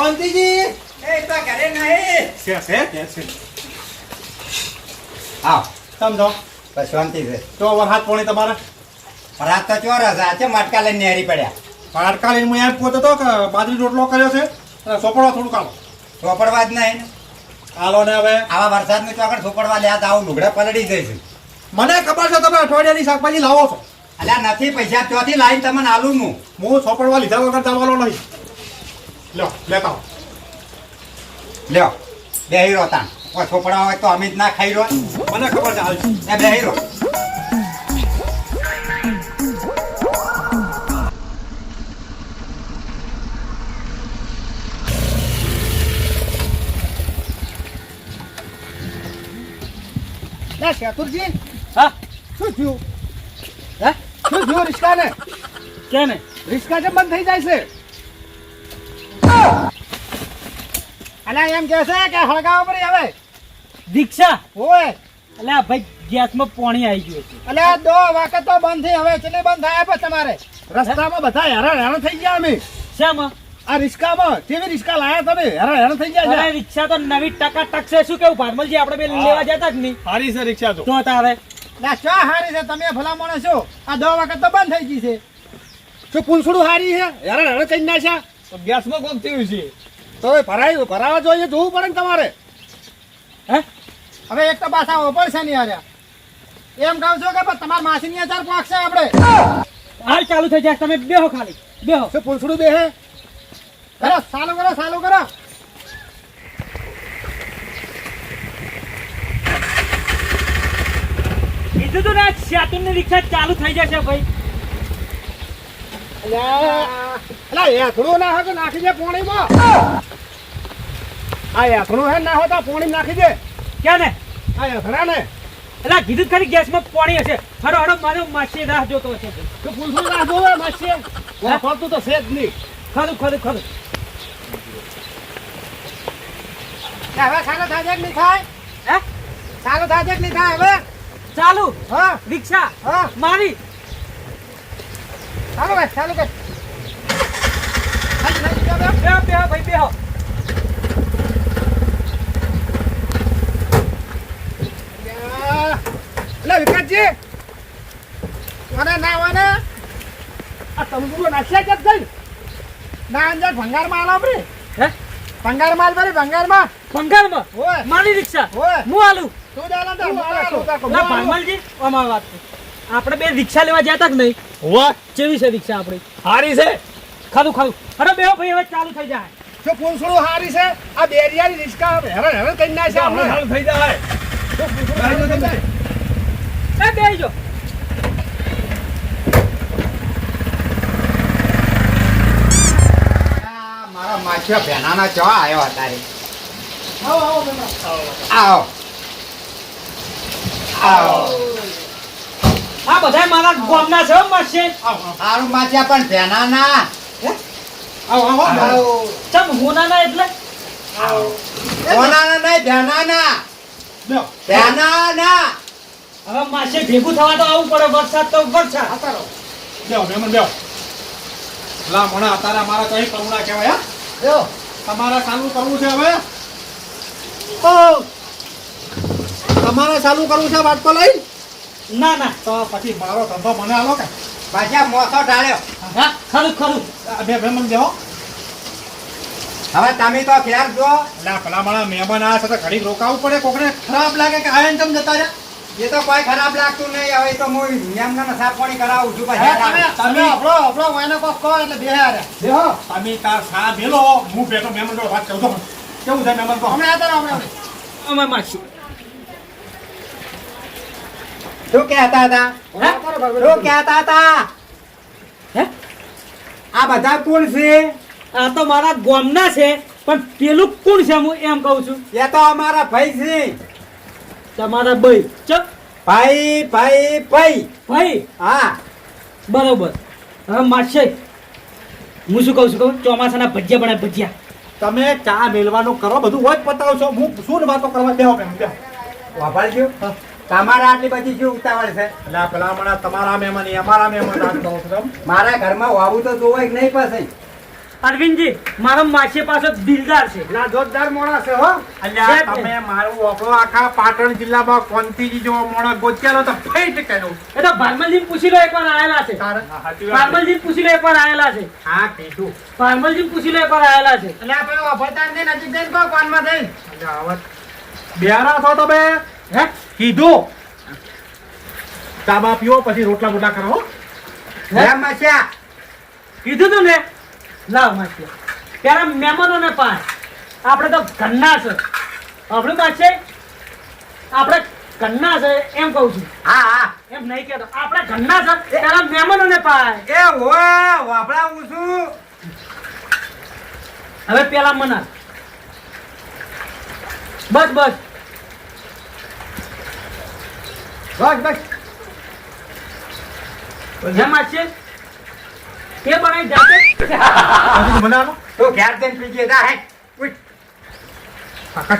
શાંતિજી! એ તો ઘરે નહીં. છે છે કે છે. આવ સમજો બસ શાંતિ છે. તો વરસાદ પોણી તમારે? રાત તો ચોરસ આ છે મટકા લઈને નેરી પડ્યા. માટકા લઈને હું એમ પોતે તો કે બાજરી રોટલો કર્યો છે સોપડવા સોપડો થોડું કાઢો સોપડવા જ નહીં. હાલો ને હવે. આવા વરસાદનું ચોકડ સોપડવા લ્યા તો આવું લુગડા પલળી જઈશું મને ખબર છે તમે અઠવાડિયાની શાકભાજી લાવો છો. અલ્યા નથી પૈસા ત્યાંથી લાવીને તમને આલુ હું. હું સોપડવા લીધા વગર જવાનો નહીં. લ્યો લેતા. આવો. લ્યો બેહી રહો હોય તો અમે જ ના ખાઈ રહ્યો. મને ખબર છે હાલ. એ બેહી રહો ના શેતુરજી. હા? શું થયું? હે? શું થયું રિક્ષાને કે ને રિક્ષા કેમ બંધ થઈ જાય છે. અલા એમ કે છે કે હળગાવા પર હવે દીક્ષા. ઓય. એટલે આ ભાઈ ગેસમાં પાણી આવી ગયું છે. અલે દો વાકે તો બંધ થઈ હવે એટલે બંધ થાય પછી તમારે. રસ્તામાં બધા હેરાન હેરાન થઈ ગયા અમે. શામાં? આ રિક્ષામાં કેવી રિક્ષા લાયા તમે હેરાન હેરાન થઈ ગયા અરે છે. રિક્ષા તો નવી ટકા ટકશે શું કેવું? ભારમલજી આપણે બે લેવા જતા જ નહીં. હારી છે રિક્ષા તો. તો તારે? ના ચા હારી છે? તમે ભલા માણસ. છો આ દો વખત તો બંધ થઈ ગઈ છે. શું પૂંછડું હારી છે? હેરાન હેરાન ના નાખ્યા ગેસમાં કોક થયું છે? તો હવે ભરાય ભરાવા જોઈએ જોવું પડે ને તમારે. હે? હવે એક તો પાછા ઓપર છે નહીં હાર્યા એમ કહું છો કે તમારા માસીની પાક છે આપણે. હાલ ચાલુ થઈ જાય તમે બેહો ખાલી બેહો. શું પૂછડું બે હે કરો સાલું કરો સાલું કરો. બીજું તું ને શાતુરની રિક્ષા ચાલુ થઈ જશે ભાઈ. અલા એથડું ના હોય તો નાખી દે પોણીમાં. આ એથડું હે ના હોય તો પોણી નાખી દે. ક્યાં ને આ એથડા ને એટલે કીધું ખરી ગેસમાં પાણી હશે. હરો હરો મારો રાહ જોતો હશે. તો જોવે માસી વાપરતું તો છે જ નહીં. ખરું ખરું ખરું. હવે ચાલુ થાય કે નહીં થાય? હે? ચાલુ થાય કે નહીં થાય હવે? ચાલુ? હા. રિક્ષા? હા. મારી? ચાલુ ભાઈ ચાલુ કર. ભાઈ બેહો એટલે વિકાસજી. મને ના મને આ તંબુરો નાખ્યા કે થઈ ના અંદર ભંગાર માલ આપડે હે? ભંગાર માલ ભરી ભંગારમાં ઓય. મારી રિક્ષા? ઓય. હું આલું? તું જ મારા તું ના ભાનમલજી અમાર વાત છે. આપણે બે રિક્ષા લેવા જતા જ નહીં. વાહ. કેવી છે રિક્ષા આપણી. સારી છે. ખાધું ખાધું. અરે બે ભાઈ હવે ચાલુ થઈ જાય. જો પૂંછડું હારી છે આ બેરિયાની રિક્ષા હેરાન હેરાન કરી નાખે આપણે ચાલુ થઈ જાય. જો પૂંછડું હારી છે એ બેહજો આ મારા માછીઓ ભેનાના ચો આવ્યો હતા રે. આવો આવો આવો. આવો. આ બધા મારા ગામના છે હો માસી. સારું માછિયા પણ ભેનાના આવો આવો આવો. ચમ હોનાના એટલે? કોનાના નહીં ભેનાના ધ્યાના ભેનાના હવે માસી ભેગું થવા તો આવવું પડે વરસાદ તો વરસાદ. અતારો બેઓ મેમન બેઓ લા મણા અત્યારે મારા કઈ કરુણા કહેવાય હા? જો. તમારે ચાલુ કરવું છે હવે? ઓ. તમારે ચાલુ કરવું છે વાત તો લઈ? ના ના. તો પછી મારો ધંધો મને આલો કે. પાછા મોસો ઢાળ્યો. હા ખરું ખરું. બે બે મને દેવો હવે તમે તો ખ્યાલ જો ના આ પેલા મારા મહેમાન છે તો ઘડીક રોકાવું પડે. કોકને ખરાબ લાગે કે આયન તમે જતા રહ્યા? એ તો કોઈ ખરાબ લાગતું નહીં. હવે તો હું નિયમના સાફવાણી કરાવું છું હે, તમે તમે આપણો આપણો વાયનો કોક કહો એટલે બે હારે. બેહો. તમે તાર સા ભેલો હું બેઠો મહેમાન જોડે વાત કરું તો કેવું છે મહેમાન તો હમણાં ને હમણાં અમે માસી શું કહેતા હતા હે? શું કહેતા હતા હે? આ બધા કોણ છે? આ તો મારા ગોમના છે પણ પેલું કોણ છે હું એમ કહું છું? એ તો અમારા ભાઈ છે. તમારા ભાઈ. ચ. ભાઈ ભાઈ ભાઈ. ભાઈ? હા. બરોબર. હવે માશે હું શું કહું છું કહું? ચોમાસાના ભજીયા બનાવે ભજીયા. તમે ચા મેલવાનું કરો બધું હોય જ પતાવશો હું શું વાતો કરવા બેહો બેહો બેહો. વાપરજો તમારા આટલી બધી શું ઉતાવળ છે? એટલે આ પેલા હમણાં તમારા મહેમાન એ અમારા મહેમાન વાત કરો છો મારા ઘરમાં વાવું તો જોવાય કે નહીં પછી અરવિંદજી મારો માસી પાછો દિલદાર છે. ના જોરદાર મોણા છે હો. અલ્યા છે તમે મારું આપણો આખા પાટણ જિલ્લામાં કોંતીજી જો મોણસ ગોત્યાલો તો ફેટ કર્યો. એ તો ભારમલજી પૂછી લો એકવાર આયેલા છે. ભારમલજી પૂછી લો એકવાર આયેલા છે. હા કીધું. ભારમલજી પૂછી લો એકવાર આયેલા છે. એટલે આપણે વાપરતા ને નજીક જઈને કોનમાં હવે બેરા છો તમે હે? કીધું? ચાબા પીવો પછી રોટલા બોટલા કરો કીધું તું ને? લાવ માસી ત્યારે મહેમાનોને પાય. આપણે તો ઘરના છે. આપણે માસે આપણે ઘરના છે એમ કહું છું. હા હા. એમ નહીં કહેતો. આપણે ઘરના છે ત્યારે મહેમાનોને પાય. એ હોય વાપરાવું છું. હવે પેલા મના બસ બસ. બસ બસ જેમ છે? એ બનાવી જાતે? પછી તો ઘેર જઈને પીજે. જા હે. ઉઠ. હા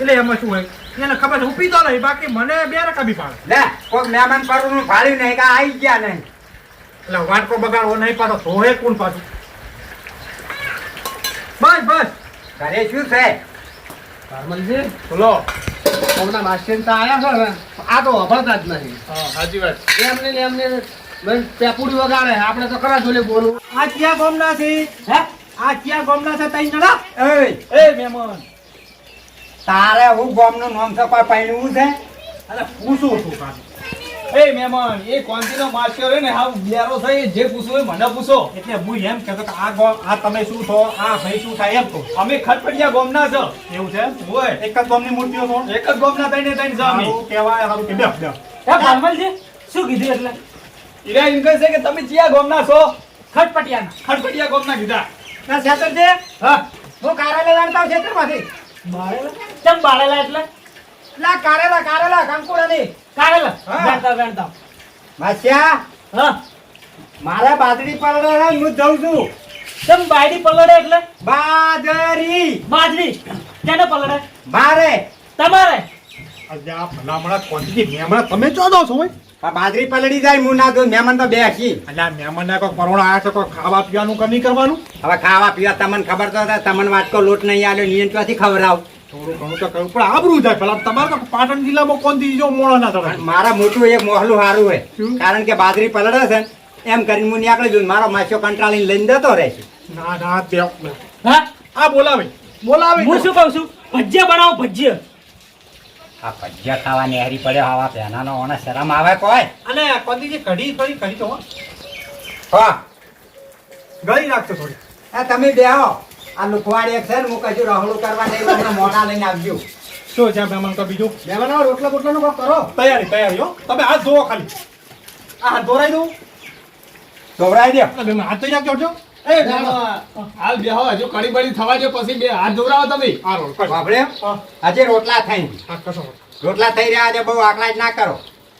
એટલે એમાં શું હોય? એને ખબર છે હું પીતો નહીં બાકી મને બે રકા બી પાડે લે કોઈ મહેમાન પરનું ફાળ્યું નહીં કે આવી ગયા નહીં. એટલે વાટકો બગાડવો નહીં પાછો હે કોણ પાછું? બસ બસ. ઘરે શું છે? બોલો. હમણાં માસ્ટર તો આવ્યા છો ને આ તો અભળતા જ નથી સાચી વાત. એમને ને એમને પેપુડી વગાડે આપણે તો કરા જોલે બોલું આ ક્યાં ગોમના છે? હે? આ ક્યાં ગોમના છે તઈ નડા એ એ મેમન. તારે હું ગોમનું નામ છે કોઈ પૈણવું છે? અરે પૂછું છું કાજુ એ મહેમાન એ કોન્ટીનો માસ્ટર હે ને હાવ બ્યારો થઈ જે પૂછવું હોય મને પૂછો. એટલે હું એમ કહેતો કે આ ગોમ આ તમે શું છો? આ ભાઈ શું થાય? એમ અમે ખટપટિયા ગોમના છો. એવું છે હોય. એક જ ગોમની મૂર્તિઓ છો? એક જ ગોમના તઈને તઈને છે અમે. કહેવાય સારું કે બેસ બેસ હે ભારમલજી શું કીધું એટલે? ઈરા એમ કહે છે કે તમે ચિયા ગોમના છો? ખટપટિયાના ખટપટિયા ગોમના કીધા. ના છે? હા. હું કારેલા જાણતા હું ચમ બાળેલા એટલે? ના કારેલા કારેલા કંકુડા નહીં કાઢેલા માસ્યા હા. મારે બાજરી પલડે હું જઉં છું. તમ બાજરી પલડે એટલે? બાજરી. બાજરી. કેને પલડે મારે. તમારે. અલ્યા ભલામણા મહેમાન તમે ચો દો છો આ બાજરી પલડી જાય હું ના દઉં મહેમાન તો બેસી. અલ્યા મહેમાનને કોઈ કરોડ આવ્યા છે કોઈ ખાવા પીવાનું કમી કરવાનું? હવે ખાવા પીવા તમને ખબર તો હતા તમને વાટકો લોટ નહીં આવ્યો નિયન ખબર ખવડાવ. થોડું ઘણું તો કરવું પણ આબરું જાય પેલા. તમારે તો પાટણ જિલ્લામાં કોંતી જો મોળો ના થાય મારા મોટું એક મોહલું સારું હોય. કારણ કે બાજરી પલળે છે ને, એમ કરીને હું નીકળી જઉં મારો માછો કંટાળીને લઈને જતો રહે છે. ના ના બે હા? આ બોલાવે. બોલાવે. હું શું કહું છું? ભજીયા બનાવો ભજીયા. આ ભજીયા ખાવાની હેરી પડે આવા પહેનાનો ઓને શરમ આવે કોઈ? અને કોંતીજી કઢી કઢી કઢી તો હો. હા. ગળી રાખજો થોડી. એ તમે બેહો આ લુખવાડી એક છે ને હું રહડું કરવા નહીં મોઢા લઈને આવજો. શું છે મહેમાન તો બીજું? મહેમાન રોટલા બોટલાનું કામ કરો. તૈયારી તૈયારી હો. તમે હાથ ધોવો ખાલી. આ હાથ ધોરાઈ દઉં. ધોવરાઈ દો. તમે હાથ કરજો એ મહેમાન હાલ બેહો હજુ કડી બડી થવા દો પછી બે હાથ ધોવરાવો તમે. આ રોલ કશો બાપરે રોટલા થઈ રોટલા થઈ રહ્યા છે બહુ આકડા જ ના કરો.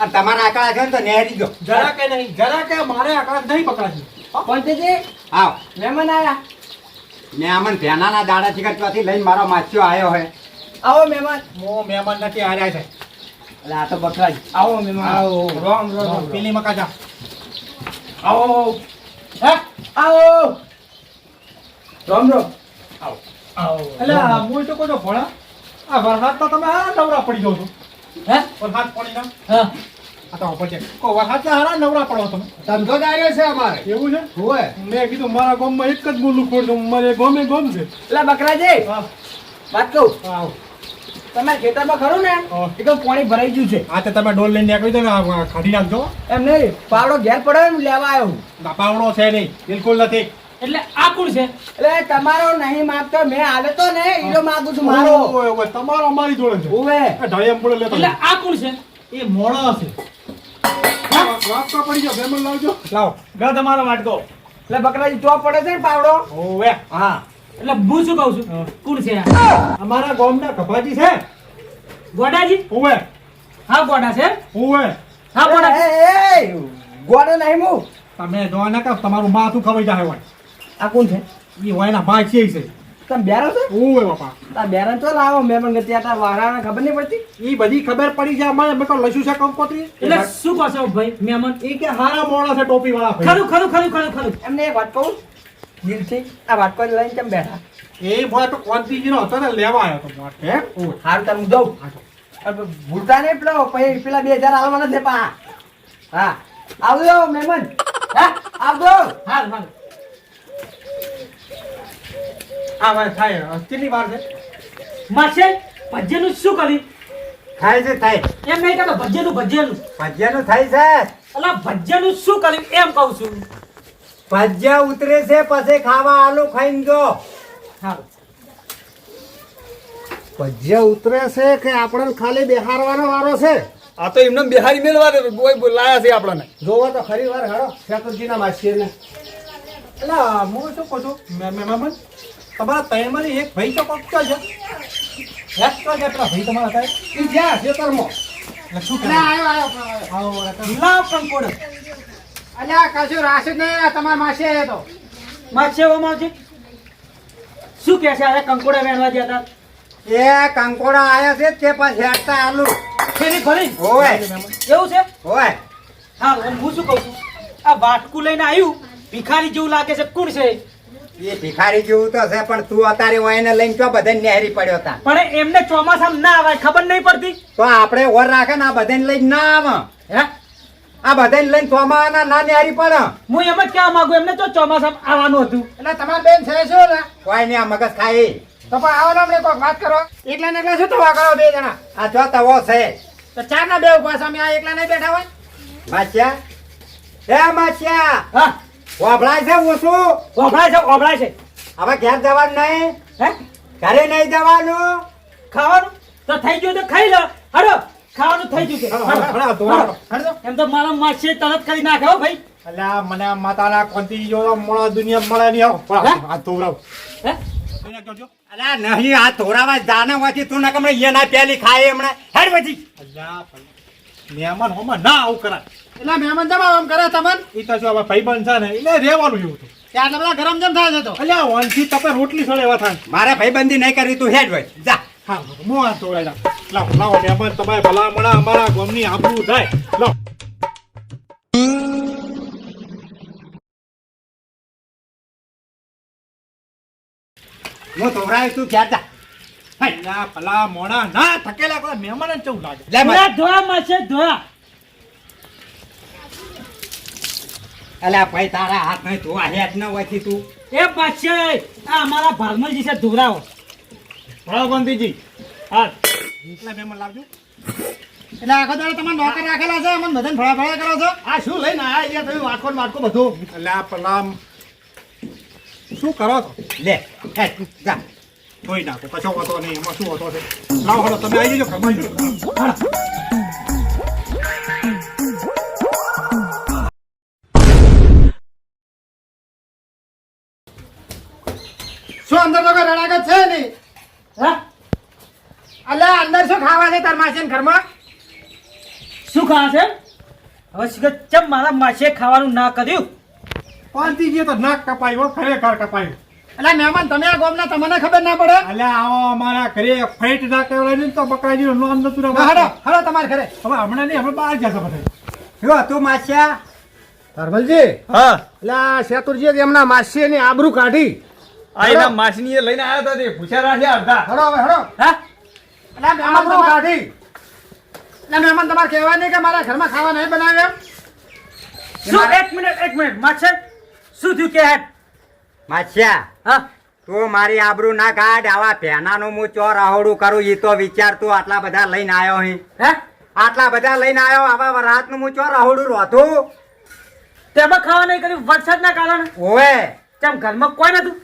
અને તમારા આકડા છે ને તો નહેરી દો. જરા કે નહીં જરા કે મારે આકડા નહીં પકડાશે પંચજી આવ. મહેમાન આયા. મેં અમન ભેનાના દાડા ચીકર ત્યાંથી લઈને મારો માછ્યો આવ્યો હે આવો મહેમાન. મો મહેમાન નથી હાર્યા છે. એટલે આ તો બકરા જ આવો મહેમાન. આવો રોમ રોમ પેલી મકા જા. આવો હે? આવો. રોમ રોમ. આવો. આવો. એટલે હું તો કોઈ ભોળા. આ વરસાદ તો તમે આ નવરા પડી જાવ છો. હે? વરસાદ પડી ના હા. આ તો છે. કો વરસાદ હારા નવરા પડો તમે. ધંધો છે અમારે. એવું છે? હોય. મેં કીધું મારા ગામમાં એક જ બોલું ખોડું મારે ગામે ગામ છે. એટલે બકરાજી હા. વાત કહું? આવ. તમારા ખેતરમાં ખરું ને? હા. એકદમ પાણી ભરાઈ ગયું છે. આ તે તમે ડોલ લઈને નીકળી દો ને આ કાઢી નાખજો. એમ નહીં પાવડો ઘેર પડ્યો ને લેવા આવ્યો ના પાવડો છે નહીં બિલકુલ નથી. એટલે આ કોણ છે? એટલે તમારો નહીં માંગતો મેં હાલે તો ને ઈરો માંગુ છું મારો. તમારો અમારી જોડે છે. ઓવે. એમ બોલે એટલે આ કોણ છે? એ મોળો છે. વાત તો પડી ગયો. બેમન લાવજો. લાવો. ગા તમારો વાટકો. એટલે બકરાજી તો પડે છે ને પાવડો? ઓવે. હા. એટલે હું શું કહું છું. કોણ છે? અમારા ગામના કપાજી છે. ગોડાજી? ઓવે. હા ગોડા છે. ઓવે. હા ગોડા. એ, ગોળો નહીં હું. તમે જો ને કે તમારું માથું ખવાઈ જાય હોય. આ કોણ છે? એ હોય ના ભાઈ છે. તમે બેરો છો? ઓવે બાપા. તાર બેરન તો લાવો મેં પણ વારાને ખબર નહીં પડતી. ઈ બધી ખબર પડી છે અમારે મેં કહું લસ્યું છે કંકોત્રી. એટલે શું કહો ભાઈ મહેમાન? ઈ કે હારા મોણા છે ટોપી વાળા ખરું ખરું ખરું ખરું ખરું. એમને એક વાત કહું? દિલથી આ વાટકો લઈને કેમ બેઠા? એ મોય તો કોંતીજીનો હતો ને લેવા આવ્યો તો હે? હારું તારું જાઉં? હવે ભૂલતા નહીં પેલો પછી પેલા બે હજાર આવવાના છે પા. હા. આવજો મહેમાન. હા આવજો. હાલ હાલ આ વાત થાય કેટલી વાર છે? માસે ભજ્યનું શું કર્યું? થાય છે થાય. એમ નહીં કહેતો ભજ્યનું ભજ્યનું. ભજીયાનું થાય છે. અલા ભજ્યનું શું કર્યું? એમ કહું છું. ભજીયા ઉતરે છે પછી ખાવા આલુ ખાઈને જો ભજીયા ઉતરે છે કે આપણે ખાલી બેહારવાનો વારો છે? આ તો એમને બિહારી મેળવા કોઈ લાયા છે આપણને. જોવો તો ખરી વાર હેડો. શેતુજીના માસીને. એટલે હું શું કહું છું? મે- મે- તમારા તયમાંથી એક ભાઈ તો કોક છે. એક તો છે પેલા ભાઈ તમારા થાય એ જ્યાં ખેતરમાં એટલે શું કરે આવ્યો આવ્યો આવ્યો. લાવ કંકોડો અલ્યા કશું રાશિ નહીં તમારા માસી આવ્યો તો. માસે આવજે શું કહે છે આ કંકોડા વેણવા ગયા હતા? એ કંકોડા આયા છે તે પછી હેડતા આલુ. ફેરી ફરી ઓય એવું છે? ઓય હા હું શું કહું છું? આ વાટકું લઈને આવ્યું ભિખારી જેવું લાગે છે કોણ છે? એ ભિખારી જેવું તો છે પણ તું અત્યારે હોય ને લઈને ચો બધાને નેહરી પડ્યો તા. પણ એમને ચોમાસામાં ના આવે ખબર નહીં પડતી? તો આપણે ઓર રાખે ને આ બધાને લઈને ના આવે. હે? આ બધાને લઈને ચોમાના ના નેહરી પડે. હું એમ જ કહેવા માંગુ એમને તો ચોમાસામાં આવવાનું હતું. એટલે તમારી બેન છે શું ને કોઈ નહીં આ મગજ ખાઈ. તો પણ આવો ને કોઈક વાત કરો. એકલા ને એકલા શું તો કરો બે જણા? આ જો તવો છે. તો ચાર ના બે ઊભા અમે આ એકલા નહીં બેઠા હોય? માચ્યા એ માચ્યા હા. વાભળાય છે ઓછું? ઓભળાય છે ઓભળાય છે. હવે ઘેર જવાનું નહીં? હે? ઘરે નહીં જવાનું? ખાવાનું? તો થઈ ગયું તો ખાઈ લો. હડો. ખાવાનું થઈ ગયું છે. એમ તો મારા માસે તરત કરી નાખે હો ભાઈ. અલ્યા મને માતાના કોંતી જોડો મળે દુનિયા મળે નહીં આવો હે? આ ધોવરાવ હે? અલ્યા નહીં આ ધોરાવા જાને વાથી તું ના કમણે અહીંયા ના પેલી ખાય હમણાં હેડ વધી અલ્યા મહેમાન હોમાં ના આવું કરાય. એટલે મહેમાન જમા આમ કરે તમને? ઈ તો જો ભાઈ બન છે ને એટલે રેવાનું એવું હતું. ત્યાં બધા ગરમ જમ થાય છે તો. અલ્યા વાનથી તપે રોટલી સળે એવા થાય. મારે ભાઈબંધી નહીં કરવી તું હેડ હોય જા. હા મો આ ધોવરાઈ નાખ. લાવો લાવો મહેમાન તમારે ભલામણા અમારા ગોમની આબરૂ થાય. લાવો. હું ધોરાય તું ક્યાં જા. અલ્યા ભલા મોણા ના થકેલા કોઈ મહેમાન જ કેવું લાગે? લે ધોયા માં છે ધોયા અલ્યા ભાઈ તારા હાથ નહીં ધોવા હેડ ન હોયથી તું. એ માસે આ અમારા ભારમલજી છે ધોરાવો ભલા ગાંધીજી. હા એટલા મહેમાન લાવજો. એટલે આખો દાડો તમારે નોકર રાખેલા છે અમને બધાને ફળા ફળા કરો છો? આ શું લઈને આયા અહીંયા તમે વાટકો ને વાટકો બધું. અલ્યા પલામ. શું કરો છો? લે જા. કોઈ નાખો. કશો વાતો નહીં એમાં શું વાતો છે? લાવો હળો તમે આવી જજો ઘરમાં. અંદર તો કઈ છે નહીં. હા? અલ્યા અંદર શું ખાવા છે તાર માસી ઘરમાં? શું ખાવા છે? હવે શું ચમ મારા માસે ખાવાનું ના કર્યું? પાંચથી તો નાક કપાયું ખરેખર કપાયું. એટલે મહેમાન તમે આ ગોમના તમને ખબર ના પડે? એટલે આવો અમારા ઘરે ફેટ ના કહેવાય ને તો બકરાજી નો અંદર તું હડો. હડો તમારે ઘરે. હવે હમણાં નહીં હમણાં બહાર જશે બધા. જો તું માસ્યા. હરમલજી હા. એટલે આ શેતુરજી એમના માસી ની આબરૂ કાઢી. આ એના માસની લઈને આવ્યા હતા તે પૂછ્યા રાખ્યા અડધા. હડો હવે હડો. હા? એટલે મહેમાન તો કાઢી. એટલે મહેમાન તમારે કહેવા નહીં કે મારા ઘરમાં ખાવા નહીં બનાવ્યા શું? એક મિનિટ એક મિનિટ. માછે? શું થયું કે હેડ? માસ્યા હા? તું મારી આબરૂ ના કાઢ આવા પેનાનું હું ચોર આહોડું કરું એ તો વિચાર તું આટલા બધા લઈને આવ્યો અહીં હે? આટલા બધા લઈને આવ્યો આવા રાતનું હું ચોર આહોડું રોતું તેમાં ખાવા નહીં કર્યું વરસાદના કારણે? ઓવે. તેમ ઘરમાં કોઈ નતું.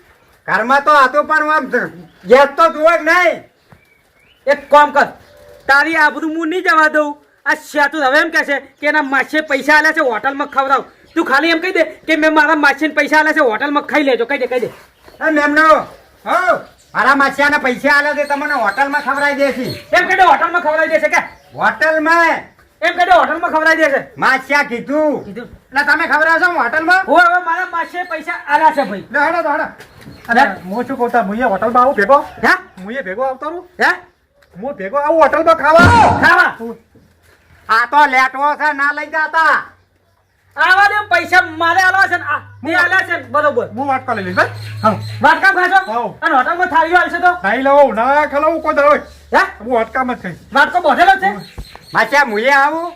ઘરમાં તો હતો પણ આમ ગેસ તો જુઓ નહીં. એક કામ કર તારી આ બધું હું નહીં જવા દઉં. આ શેતુ હવે એમ કહે છે કે એના માસે પૈસા આલ્યા છે હોટલમાં ખવડાવ. તું ખાલી એમ કહી દે કે મેં મારા માસીને પૈસા આલ્યા છે હોટલમાં ખાઈ લેજો કહી દે કહી દે. એ મેમનો હો મારા માસિયાના પૈસા આલે છે તમને હોટલમાં ખવડાવી દે છે. એમ કહી દે હોટલમાં ખવડાવી દેશે કે? હોટલમાં? એમ કહી દે હોટલમાં ખવડાવી દેશે માસિયા કીધું કીધું. એટલે તમે ખબર આવશો હોટલમાં? હું હવે મારા પાસે પૈસા આલા છે ભાઈ. લે હડો તો હડો અરે હું શું કહું હું હોટલમાં આવું ભેગો? હે? અહીંયા ભેગો આવતો રહું? હે? હું ભેગો આવું હોટલમાં ખાવા? ખાવા? આ તો લેટવો છે ના લઈ જતા. આવા દે પૈસા મારે આલવા છે ને આ આલ્યા છે બરોબર. હું વાટકા લઈ લઈશ ભાઈ હા. વાટકા ખાશો. અને હોટલમાં થાળીઓ આલશે તો? ખાઈ લઉં ના ખલાવું કોઈ દરોય હે? હું વાટકામાં જ ખાઈશ વાટકો બોધેલો છે. માચા મુયે આવું?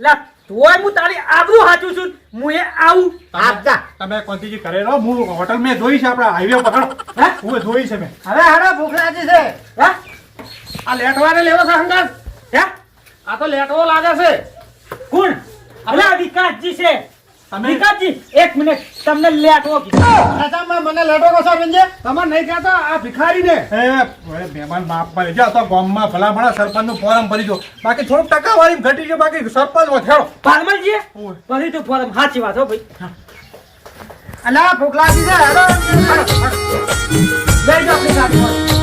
લે તોય હું તારી આબરૂ હાચું છું. હું એ આવું. આપજા તમે કોંતીજી કરે રહો. હું હોટલ મેં જોઈ છે આપણા હાઈવે પર હે? હું જોઈ છે મેં. હવે હાડો ભૂખ લાગી છે. હે? આ લેટવાને લેવો છે હંગાત? હે? આ તો લેટવો લાગે છે. કોણ? અલા વિકાસજી છે. તમે એક મિનિટ તમને લેટવો કીધું મને લેટો કહો તમે નહીં કહેતો આ ભિખારી ને એ મહેમાન માફ કરી જા તો ગામમાં ભલા ભલા સરપંચનું ફોરમ ભરી દો. બાકી થોડુંક ટકાવારી ઘટી છે બાકી સરપંચ વધેડો પાલમલજી ઓય. ભરી તું ફોરમ. સાચી વાત હો ભાઈ. અલા ભૂખ લાગી છે હાડો. લઈ જાઓ.